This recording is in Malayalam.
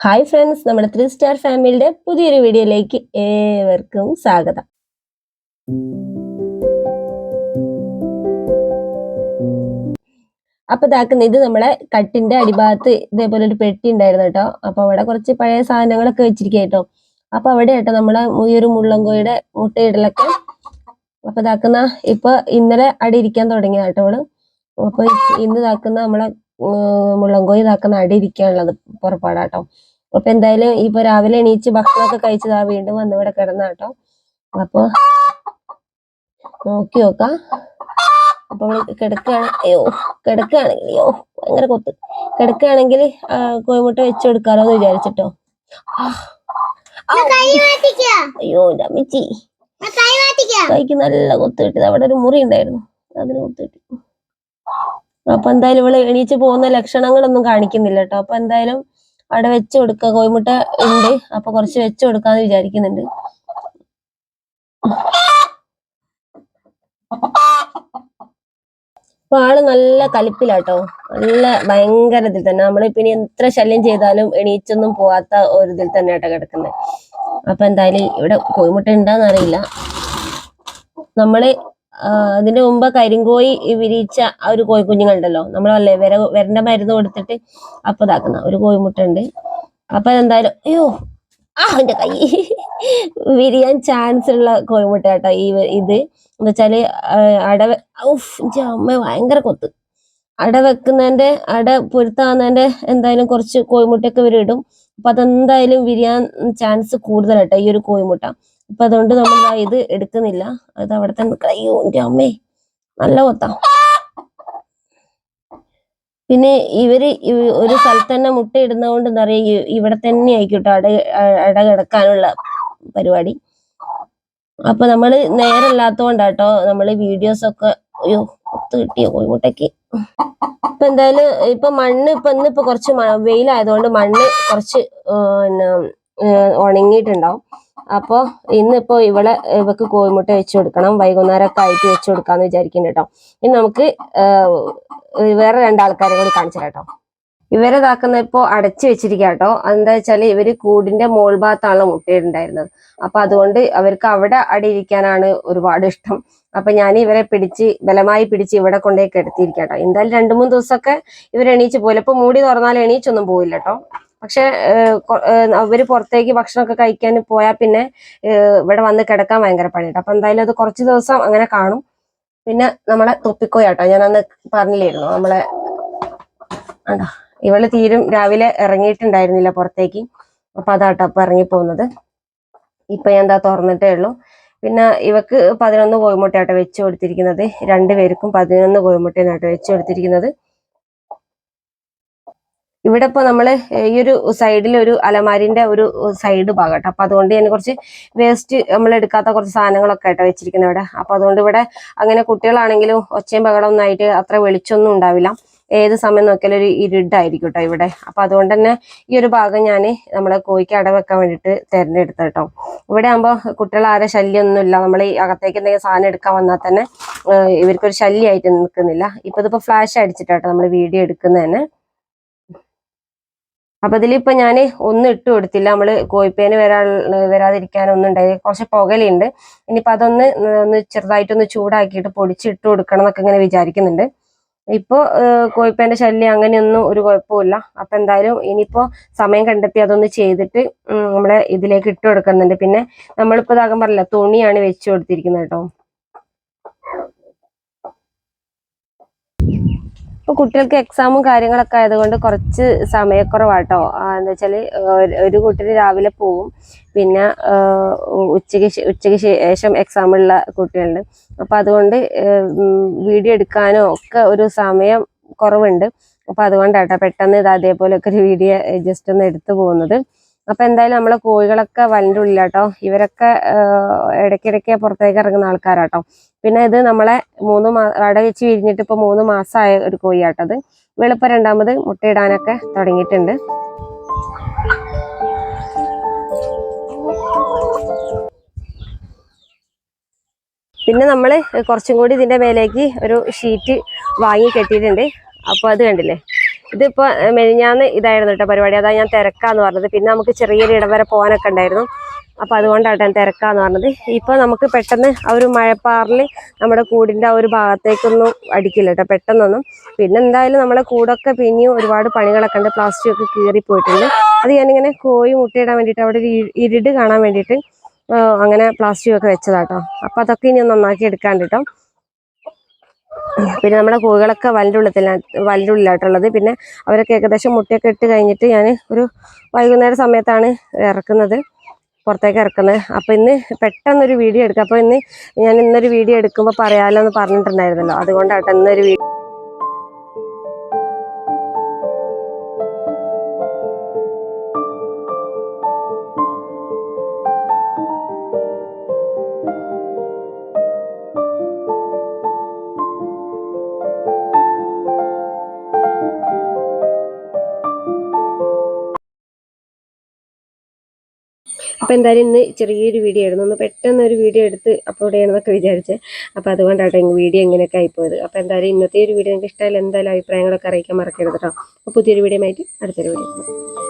ഹായ് ഫ്രണ്ട്സ് നമ്മുടെ ത്രീ സ്റ്റാർ ഫാമിലിയുടെ പുതിയൊരു വീഡിയോയിലേക്ക് ഏവർക്കും സ്വാഗതം. അപ്പൊ ഇതാക്കുന്ന ഇത് നമ്മളെ കട്ടിന്റെ അടിഭാഗത്ത് ഇതേപോലെ ഒരു പെട്ടി ഉണ്ടായിരുന്നു കേട്ടോ. അപ്പൊ അവിടെ കുറച്ച് പഴയ സാധനങ്ങളൊക്കെ വെച്ചിരിക്കുക കേട്ടോ. അപ്പൊ അവിടെ കേട്ടോ നമ്മളെ ഒരു മുള്ളങ്കോയുടെ മുട്ടയിടലൊക്കെ. അപ്പൊ ഇതാക്കുന്ന ഇപ്പൊ ഇന്നലെ അടി ഇരിക്കാൻ തുടങ്ങിയ കേട്ടോ അവൾ. അപ്പൊ ഇന്ന് ഇതാക്കുന്ന നമ്മളെ മുള്ളങ്കോയി ഇതാക്കുന്ന അടി ഇരിക്കാനുള്ളത് പുറപ്പാടാട്ടോ അപ്പൊ എന്തായാലും ഇപ്പൊ രാവിലെ എണീച്ച് ഭക്ഷണമൊക്കെ കഴിച്ചതാ വീണ്ടും വന്ന് ഇവിടെ കിടന്ന കേട്ടോ അപ്പൊ നോക്കി നോക്കാം. അപ്പൊ അവൾ കിടക്കുകയാണ് അയ്യോ കിടക്കുകയാണെങ്കിൽ അയ്യോ ഭയങ്കര കൊത്ത്. കിടക്കുകയാണെങ്കിൽ കോഴിമുട്ട വെച്ച് കൊടുക്കാലോ എന്ന് വിചാരിച്ചിട്ടോ അയ്യോ രമിച്ചി കൈക്ക് നല്ല കൊത്ത് കിട്ടിയത്. അവിടെ ഒരു മുറി ഉണ്ടായിരുന്നു. അതിന് കൊത്ത് കിട്ടി. അപ്പൊ എന്തായാലും ഇവൾ എണീച്ച് പോകുന്ന ലക്ഷണങ്ങളൊന്നും കാണിക്കുന്നില്ല കേട്ടോ അപ്പൊ എന്തായാലും അവിടെ വെച്ച് കൊടുക്ക. കോഴിമുട്ട ഉണ്ട്. അപ്പൊ കുറച്ച് വെച്ച് കൊടുക്കാന്ന് വിചാരിക്കുന്നുണ്ട്. അപ്പൊ ആൾ നല്ല കലിപ്പിലാട്ടോ. നല്ല ഭയങ്കര ഇതിൽ തന്നെ. നമ്മൾ ഇനി എത്ര ശല്യം ചെയ്താലും എണീച്ചൊന്നും പോവാത്ത ഒരു ഇതിൽ തന്നെ ആട്ടോ കിടക്കുന്നത് അപ്പൊ എന്തായാലും ഇവിടെ കോഴിമുട്ട ഉണ്ടാന്ന് അറിയില്ല. നമ്മൾ അതിന്റെ മുമ്പ് കരിങ്കോയി വിരിയിച്ച ആ ഒരു കോഴിക്കുഞ്ഞുങ്ങളുണ്ടല്ലോ. നമ്മളല്ലേ വിര വിരന്റെ മരുന്ന് കൊടുത്തിട്ട് അപ്പൊ ഇതാക്കുന്ന ഒരു കോഴിമുട്ട ഉണ്ട് അപ്പൊ എന്തായാലും അയ്യോ ആ എന്റെ കൈ. വിരിയാൻ ചാൻസ് ഉള്ള കോഴിമുട്ട കേട്ടോ ഈ ഇത്. എന്ന് വെച്ചാൽ ആ, അട ഇഞ്ചി അമ്മ ഭയങ്കര കൊത്ത്. അട വെക്കുന്നതിന്റെ അട പൊരുത്താവുന്നതിന്റെ എന്തായാലും കുറച്ച് കോഴിമുട്ടയൊക്കെ ഇവർ ഇടും. അപ്പൊ അതെന്തായാലും വിരിയാൻ ചാൻസ് കൂടുതലാട്ടോ ഈ ഒരു കോഴിമുട്ട. അപ്പൊ അതുകൊണ്ട് നമ്മൾ ഇത് എടുക്കുന്നില്ല. അത് അവിടെ തന്നെ. അയ്യോ എന്റെ അമ്മേ നല്ല കൊത്താ. പിന്നെ ഇവർ ഒരു സ്ഥലത്ത് തന്നെ മുട്ട ഇടുന്നതുകൊണ്ട് എന്താ പറയുക ഇവിടെ തന്നെ ആയിക്കോട്ടെ ട്ടോ അട അട കിടക്കാനുള്ള പരിപാടി. അപ്പൊ നമ്മൾ നേരല്ലാത്തോണ്ടാട്ടോ നമ്മൾ വീഡിയോസ് ഒക്കെ അയ്യോ ഒത്തു കിട്ടിയോ കോഴിമുട്ടയ്ക്ക്. ഇപ്പൊ എന്തായാലും ഇപ്പൊ മണ്ണ് ഇപ്പൊ ഇന്ന് ഇപ്പൊ കുറച്ച് വെയിലായതുകൊണ്ട് മണ്ണ് കുറച്ച് പിന്നെ ഉണങ്ങിയിട്ടുണ്ടാവും. അപ്പൊ ഇന്നിപ്പോൾ ഇവളെ ഇവക്ക് കോഴിമുട്ട വെച്ച് കൊടുക്കണം വൈകുന്നേരം ഒക്കെ ആയിട്ട് വെച്ച് കൊടുക്കാന്ന് വിചാരിക്കുന്നുണ്ട് കേട്ടോ. ഇനി നമുക്ക് വേറെ രണ്ടാൾക്കാരെ കൂടി കാണിച്ചു കേട്ടോ. ഇവരെ ഇതാക്കുന്ന ഇപ്പോൾ അടച്ചു വെച്ചിരിക്കുക കേട്ടോ. എന്താ വെച്ചാൽ ഇവർ കൂടിന്റെ മോൾ ഭാഗത്താണ് മുട്ടയിട്ടുണ്ടായിരുന്നത് അപ്പൊ അതുകൊണ്ട് അവർക്ക് അവിടെ അടിയിരിക്കാനാണ് ഒരുപാട് ഇഷ്ടം. അപ്പൊ ഞാൻ ഇവരെ പിടിച്ച് ബലമായി പിടിച്ച് ഇവിടെ കൊണ്ടുപോയി കിടത്തിയിരിക്കാം കേട്ടോ. എന്തായാലും രണ്ടു മൂന്ന് ദിവസമൊക്കെ ഇവർ എണീച്ച് പോയില്ല. ഇപ്പൊ മൂടി തുറന്നാൽ എണീച്ചൊന്നും പോയില്ല കേട്ടോ. പക്ഷെ അവർ പുറത്തേക്ക് ഭക്ഷണമൊക്കെ കഴിക്കാൻ പോയാൽ പിന്നെ ഇവിടെ വന്ന് കിടക്കാൻ ഭയങ്കര പണിയുണ്ട് അപ്പൊ എന്തായാലും അത് കുറച്ച് ദിവസം അങ്ങനെ കാണും. പിന്നെ നമ്മളെ തൊപ്പിക്കോയാട്ടോ ഞാൻ അന്ന് പറഞ്ഞില്ലായിരുന്നു. നമ്മളെ ആണ്ടോ ഇവൾ തീരും രാവിലെ ഇറങ്ങിയിട്ടുണ്ടായിരുന്നില്ല പുറത്തേക്ക്. അപ്പൊ അതാട്ടോ അപ്പൊ ഇറങ്ങി പോകുന്നത് ഇപ്പൊ ഞാൻ എന്താ തുറന്നിട്ടേ ഉള്ളൂ. പിന്നെ ഇവക്ക് പതിനൊന്ന് കോഴിമുട്ടയാട്ടോ വെച്ച് കൊടുത്തിരിക്കുന്നത്. രണ്ടുപേർക്കും പതിനൊന്ന് കോഴിമുട്ടയാട്ടോ വെച്ച് കൊടുത്തിരിക്കുന്നത്. ഇവിടെ ഇപ്പൊ നമ്മൾ ഈ ഒരു സൈഡിൽ ഒരു അലമാരിന്റെ ഒരു സൈഡ് ഭാഗം കേട്ടോ അപ്പൊ അതുകൊണ്ട് ഞാൻ കുറച്ച് വേസ്റ്റ് നമ്മൾ എടുക്കാത്ത കുറച്ച് സാധനങ്ങളൊക്കെ ആയിട്ടോ വെച്ചിരിക്കുന്നത് ഇവിടെ. അപ്പൊ അതുകൊണ്ട് ഇവിടെ അങ്ങനെ കുട്ടികളാണെങ്കിലും ഒച്ചയും ബഹളമൊന്നും ആയിട്ട് അത്ര വെളിച്ചൊന്നും ഉണ്ടാവില്ല. ഏത് സമയം നോക്കിയാലും ഒരു ഇരുട്ടായിരിക്കും കേട്ടോ ഇവിടെ. അപ്പൊ അതുകൊണ്ട് തന്നെ ഈ ഒരു ഭാഗം ഞാൻ നമ്മളെ കോഴിക്ക് അട വെക്കാൻ വേണ്ടിയിട്ട് തിരഞ്ഞെടുത്ത കേട്ടോ. ഇവിടെ ആകുമ്പോൾ കുട്ടികൾ ആരെ ശല്യമൊന്നുമില്ല നമ്മൾ ഈ അകത്തേക്ക് എന്തെങ്കിലും സാധനം എടുക്കാൻ വന്നാൽ തന്നെ ഇവർക്കൊരു ശല്യമായിട്ട് നിൽക്കുന്നില്ല. ഇപ്പൊ ഇതിപ്പോ ഫ്ലാഷ് അടിച്ചിട്ടാട്ടോ നമ്മൾ വീഡിയോ എടുക്കുന്നത് തന്നെ അപ്പൊ ഇതിലിപ്പോ ഞാൻ ഒന്നും ഇട്ട് കൊടുത്തില്ല. നമ്മൾ കോഴിപ്പേന് വരാ വരാതിരിക്കാനൊന്നും ഉണ്ടായി കുറച്ച് പുകലുണ്ട്. ഇനിയിപ്പോ അതൊന്ന് ഒന്ന് ചെറുതായിട്ടൊന്ന് ചൂടാക്കിയിട്ട് പൊടിച്ച് ഇട്ട് കൊടുക്കണം എന്നൊക്കെ ഇങ്ങനെ വിചാരിക്കുന്നുണ്ട്. ഇപ്പോ കോഴിപ്പേന്റെ ശല്യം അങ്ങനെയൊന്നും ഒരു കുഴപ്പമില്ല അപ്പൊ എന്തായാലും ഇനിയിപ്പോ സമയം കണ്ടെത്തി അതൊന്ന് ചെയ്തിട്ട് നമ്മളെ ഇതിലേക്ക് ഇട്ട് കൊടുക്കുന്നുണ്ട്. പിന്നെ നമ്മളിപ്പോ ഇതാകാൻ പറഞ്ഞില്ല തുണിയാണ് വെച്ച് കൊടുത്തിരിക്കുന്നത് കേട്ടോ. ഇപ്പൊ കുട്ടികൾക്ക് എക്സാമും കാര്യങ്ങളൊക്കെ ആയതുകൊണ്ട് കുറച്ച് സമയക്കുറവാട്ടോ. എന്താ വെച്ചാൽ ഒരു- കുട്ടി രാവിലെ പോവും. പിന്നെ ഉച്ചയ്ക്ക് ഉച്ചയ്ക്ക് ശേഷം എക്സാമുള്ള കുട്ടികളുണ്ട്. അപ്പൊ അതുകൊണ്ട് വീഡിയോ എടുക്കാനോ ഒക്കെ ഒരു സമയം കുറവുണ്ട്. അപ്പൊ അതുകൊണ്ടാട്ടോ പെട്ടെന്ന് ഇത് അതേപോലെയൊക്കെ ഒരു വീഡിയോ ജസ്റ്റ് ഒന്ന് എടുത്തു പോകുന്നത്. അപ്പൊ എന്തായാലും നമ്മളെ കോഴികളൊക്കെ വലന്റെ ഉള്ളിലാട്ടോ. ഇവരൊക്കെ ഇടയ്ക്കിടയ്ക്ക് പുറത്തേക്ക് ഇറങ്ങുന്ന ആൾക്കാരാട്ടോ. പിന്നെ ഇത് നമ്മളെ മൂന്ന് മാ അട വെച്ച് വിരിഞ്ഞിട്ട് ഇപ്പൊ മൂന്ന് മാസമായ ഒരു കോഴിയാട്ടത് വെളുപ്പ രണ്ടാമത് മുട്ടയിടാനൊക്കെ തുടങ്ങിയിട്ടുണ്ട്. പിന്നെ നമ്മൾ കുറച്ചും കൂടി ഇതിന്റെ മേലേക്ക് ഒരു ഷീറ്റ് വാങ്ങി കെട്ടിയിട്ടുണ്ട്. അപ്പോൾ അത് കണ്ടില്ലേ? ഇതിപ്പോ ഏഹ്, മെലിഞ്ഞാന്ന് ഇതായിരുന്നു കേട്ടോ പരിപാടി. അതാണ് ഞാൻ തിരക്കാന്ന് പറഞ്ഞത്. പിന്നെ നമുക്ക് ചെറിയൊരു ഇടം വരെ പോകാനൊക്കെ ഉണ്ടായിരുന്നു. അപ്പോൾ അതുകൊണ്ടാട്ടോ ഞാൻ തിരക്കാന്ന് പറഞ്ഞത്. ഇപ്പോൾ നമുക്ക് പെട്ടെന്ന് ആ ഒരു മഴപ്പാറിൽ നമ്മുടെ കൂടിന്റെ ആ ഒരു ഭാഗത്തേക്കൊന്നും അടിക്കില്ല കേട്ടോ പെട്ടെന്നൊന്നും. പിന്നെ എന്തായാലും നമ്മളെ കൂടൊക്കെ പിന്നെയും ഒരുപാട് പണികളൊക്കെ ഉണ്ട്. പ്ലാസ്റ്റിക് ഒക്കെ കീറി പോയിട്ടുണ്ട്. അത് ഞാനിങ്ങനെ കോഴി മുട്ടയിടാൻ വേണ്ടിയിട്ട് അവിടെ ഒരു ഇരുട് കാണാൻ വേണ്ടിയിട്ട് അങ്ങനെ പ്ലാസ്റ്റിക് ഒക്കെ വെച്ചതാട്ടോ. അപ്പോൾ അതൊക്കെ ഇനി നന്നാക്കി എടുക്കാണ്ട് കേട്ടോ. പിന്നെ നമ്മുടെ കോഴികളൊക്കെ വലിന്റെ ഉള്ളിലാണ് പിന്നെ അവരൊക്കെ ഏകദേശം മുട്ടയൊക്കെ ഇട്ട് കഴിഞ്ഞിട്ട് ഞാൻ ഒരു വൈകുന്നേര സമയത്താണ് ഇറക്കുന്നത് പുറത്തേക്ക് ഇറക്കുന്നത്. അപ്പോൾ ഇന്ന് പെട്ടെന്നൊരു വീഡിയോ എടുക്കുക അപ്പോൾ ഇന്ന് ഞാൻ ഇന്നൊരു വീഡിയോ എടുക്കുമ്പോൾ പറയാമല്ലോ എന്ന് പറഞ്ഞിട്ടുണ്ടായിരുന്നല്ലോ. അതുകൊണ്ടാട്ടോ ഇന്നൊരു വീഡിയോ അപ്പോൾ എന്തായാലും ഇന്ന് ചെറിയൊരു വീഡിയോ ആയിരുന്നു. ഒന്ന് പെട്ടെന്ന് ഒരു വീഡിയോ എടുത്ത് അപ്ലോഡ് ചെയ്യണമെന്നൊക്കെ വിചാരിച്ചത് അപ്പോൾ അതുകൊണ്ടാട്ടോ വീഡിയോ ഇങ്ങനെയൊക്കെ ആയിപ്പോയത്. അപ്പോൾ എന്തായാലും ഇന്നത്തെ ഒരു വീഡിയോ നിങ്ങൾക്ക് ഇഷ്ടമായാലും എന്തായാലും അഭിപ്രായങ്ങളൊക്കെ അറിയിക്കാൻ മറക്കരുത് കേട്ടോ അപ്പോൾ പുതിയൊരു വീഡിയോ ആയിട്ട് അടുത്തൊരു വീഡിയോ